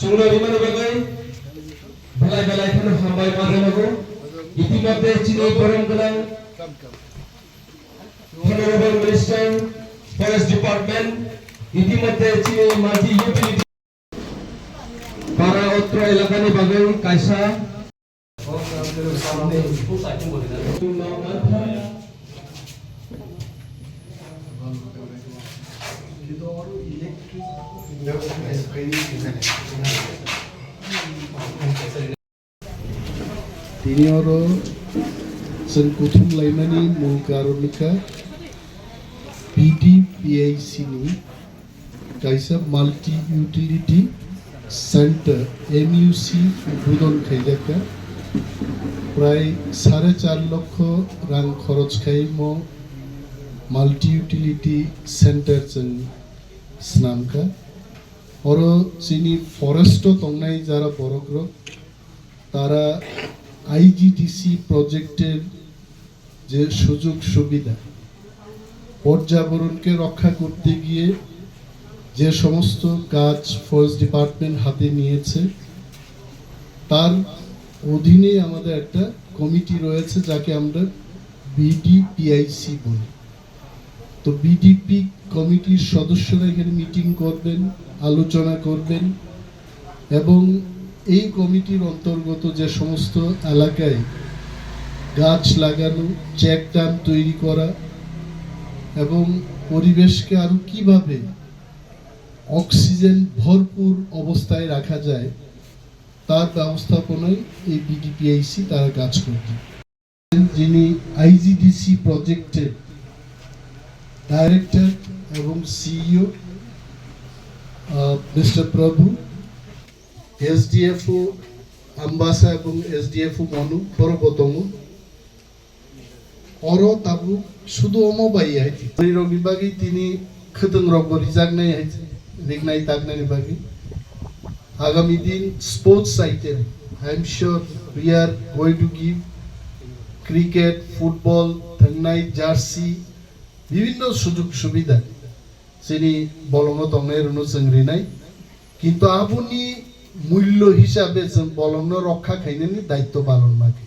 চৌল রিমানো বাগাই বেলায় বেলায় এখানে হামবাই মাঝে লাগো ইতিমধ্যে চিনি গরম গেলাম Honorable Minister, Forest Department, ইতিমধ্যে চিনি মাঝি ইউটিলিটি পাড়া অত্র এলাকানি বাগাই কাইসা Tini oro sen kutum lainani mulkaronika PDPIC ni kaisa multi utility center MUC উদ্বোধন খাইজাকা প্রায় সাড়ে চার লক্ষ রাং খরচ খাই মো মাল্টি ইউটিলিটি সেন্টার जों স্নামকা অর চিনি ফরেস্ট তংনাই যারা বড়গ্রহ তারা আইজিডিসি প্রজেক্টের যে সুযোগ সুবিধা, পর্যাবরণকে রক্ষা করতে গিয়ে যে সমস্ত কাজ ফরেস্ট ডিপার্টমেন্ট হাতে নিয়েছে, তার অধীনে আমাদের একটা কমিটি রয়েছে যাকে আমরা বিডিপিআইসি বলি। তো বিডিপি কমিটির সদস্যরা এখানে মিটিং করবেন, আলোচনা করবেন এবং এই কমিটির অন্তর্গত যে সমস্ত এলাকায় গাছ লাগানো চেক ড্যাম তৈরি করা এবং পরিবেশকে আরও কীভাবে অক্সিজেন ভরপুর অবস্থায় রাখা যায়, তার ব্যবস্থাপনায় এই বিডিপিআইসি তারা কাজ করবে। যিনি আইজিডিসি প্রজেক্টের ডাইরেক্টর এবং সিইও মিস্টার প্রভু এসডিএফও আম্বাসা এবং এসডিএফও মনু পরবতম অর তাবু শুধু অমবাই আইতি রং বিভাগে তিনি খতং রগ রিজাগনাই আইছে রিগনাই তাগনাই বিভাগে আগামী দিন স্পোর্টস সাইটে I am sure we are going to give cricket football থাংনাই jersey বিভিন্ন সুযোগ সুবিধা যিনি বলঙ্গ তংনের রুনু চেংরিনাই কিন্তু আপনি মূল্য হিসাবে বলঙ্গ রক্ষা খাইনি দায়িত্ব পালন মাকে